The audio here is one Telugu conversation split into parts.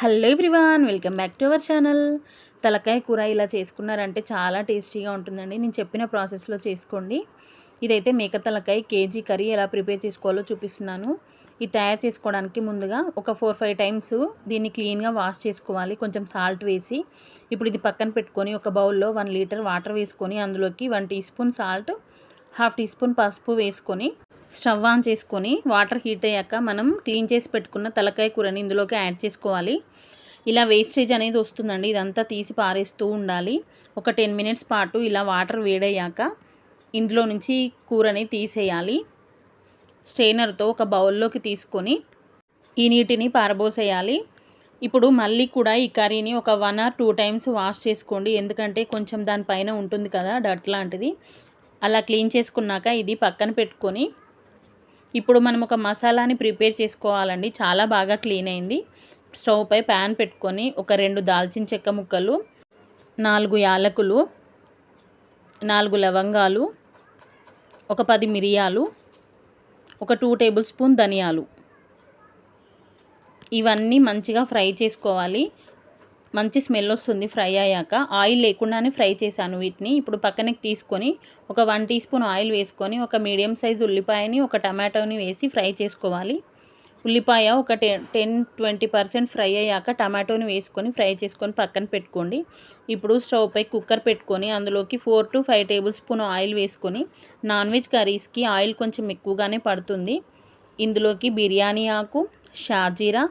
Hello everyone welcome back to our channel. తలకాయ కూర ఇలా చేసుకున్నారంటే చాలా టేస్టీగా ఉంటుందండి. నేను చెప్పిన ప్రాసెస్లో చేసుకోండి. ఇదైతే మేక తలకాయ కేజీ కర్రీ ఎలా ప్రిపేర్ చేసుకోవాలో చూపిస్తున్నాను. ఇది తయారు చేసుకోవడానికి ముందుగా ఒక ఫోర్ ఫైవ్ టైమ్స్ దీన్ని క్లీన్గా వాష్ చేసుకోవాలి. కొంచెం సాల్ట్ వేసి ఇప్పుడు ఇది పక్కన పెట్టుకొని ఒక బౌల్లో వన్ లీటర్ వాటర్ వేసుకొని అందులోకి one teaspoon salt half teaspoon పసుపు వేసుకొని స్టవ్ ఆన్ చేసుకొని వాటర్ హీట్ అయ్యాక మనం క్లీన్ చేసి పెట్టుకున్న తలకాయ కూరని ఇందులోకి యాడ్ చేసుకోవాలి. ఇలా వేస్టేజ్ అనేది వస్తుందండి. ఇదంతా తీసి పారేస్తూ ఉండాలి. ఒక టెన్ మినిట్స్ పాటు ఇలా వాటర్ వేడయ్యాక ఇందులో నుంచి కూరని తీసేయాలి. స్ట్రెయినర్తో ఒక బౌల్లోకి తీసుకొని ఈ నీటిని పారబోసేయాలి. ఇప్పుడు మళ్ళీ కూడా ఈ కర్రీని ఒక one or two times wash చేసుకోండి. ఎందుకంటే కొంచెం దానిపైన ఉంటుంది కదా డట్ లాంటిది. అలా క్లీన్ చేసుకున్నాక ఇది పక్కన పెట్టుకొని ఇప్పుడు మనం ఒక మసాలాని ప్రిపేర్ చేసుకోవాలండి. చాలా బాగా క్లీన్ అయింది. స్టవ్ పై ప్యాన్ పెట్టుకొని ఒక రెండు దాల్చిన చెక్క ముక్కలు నాలుగు యాలకులు నాలుగు లవంగాలు ఒక పది మిరియాలు ఒక టూ టేబుల్ స్పూన్ ధనియాలు. ఇవన్నీ మంచిగా ఫ్రై చేసుకోవాలి. మంచి స్మెల్ వస్తుంది ఫ్రై అయ్యాక. ఆయిల్ లేకుండానే ఫ్రై చేశాను వీటిని. ఇప్పుడు పక్కనకి తీసుకొని ఒక వన్ టీ స్పూన్ ఆయిల్ వేసుకొని ఒక మీడియం సైజ్ ఉల్లిపాయని ఒక టమాటోని వేసి ఫ్రై చేసుకోవాలి. ఉల్లిపాయ ఒక ten ten twenty percent fry అయ్యాక టమాటోని వేసుకొని ఫ్రై చేసుకొని పక్కన పెట్టుకోండి. ఇప్పుడు స్టవ్ పై కుక్కర్ పెట్టుకొని అందులోకి four to five tablespoon oil వేసుకొని నాన్ వెజ్ కర్రీస్కి ఆయిల్ కొంచెం ఎక్కువగానే పడుతుంది. ఇందులోకి బిర్యానీ ఆకు షాజీరా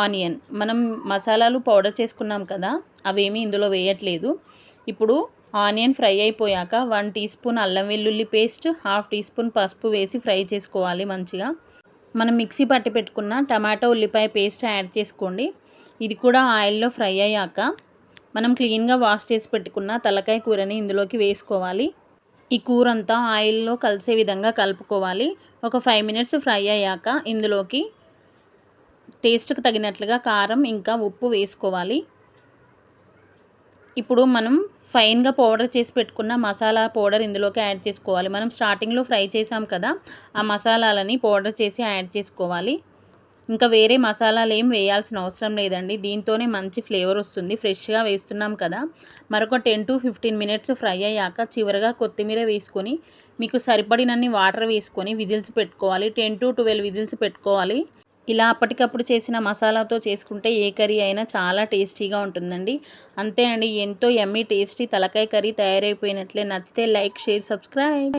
ఆనియన్. మనం మసాలాలు పౌడర్ చేసుకున్నాం కదా అవేమీ ఇందులో వేయట్లేదు. ఇప్పుడు ఆనియన్ ఫ్రై అయిపోయాక వన్ టీ స్పూన్ అల్లం వెల్లుల్లి పేస్ట్ హాఫ్ టీ స్పూన్ పసుపు వేసి ఫ్రై చేసుకోవాలి మంచిగా. మనం మిక్సీ పట్టి పెట్టుకున్న టమాటో ఉల్లిపాయ పేస్ట్ యాడ్ చేసుకోండి. ఇది కూడా ఆయిల్లో ఫ్రై అయ్యాక మనం క్లీన్గా వాష్ చేసి పెట్టుకున్న తలకాయ కూరని ఇందులోకి వేసుకోవాలి. ఈ కూర అంతా ఆయిల్లో కలిసే విధంగా కలుపుకోవాలి. ఒక ఫైవ్ మినిట్స్ ఫ్రై అయ్యాక ఇందులోకి టేస్ట్కి తగినట్లుగా కారం ఇంకా ఉప్పు వేసుకోవాలి. ఇప్పుడు మనం ఫైన్గా పౌడర్ చేసి పెట్టుకున్న మసాలా పౌడర్ ఇందులోకి యాడ్ చేసుకోవాలి. మనం స్టార్టింగ్లో ఫ్రై చేసాం కదా ఆ మసాలాలని పౌడర్ చేసి యాడ్ చేసుకోవాలి. ఇంకా వేరే మసాలాలు ఏం వేయాల్సిన అవసరం లేదండి. దీంతోనే మంచి ఫ్లేవర్ వస్తుంది. ఫ్రెష్గా వేస్తున్నాం కదా మరొక ten to fifteen minutes fry అయ్యాక చివరిగా కొత్తిమీర వేసుకొని మీకు సరిపడినన్ని వాటర్ వేసుకొని విజిల్స్ పెట్టుకోవాలి. టెన్ టు ట్వెల్వ్ విజిల్స్ పెట్టుకోవాలి. ఇలా అప్పటికప్పుడు చేసిన మసాలాతో చేసుకుంటే ఏ కర్రీ అయినా చాలా టేస్టీగా ఉంటుందండి. అంతే అండి. ఎంతో ఎమ్మీ టేస్టీ తలకాయ కర్రీ తయారైపోయినట్లే. నచ్చితే లైక్ షేర్ సబ్స్క్రైబ్.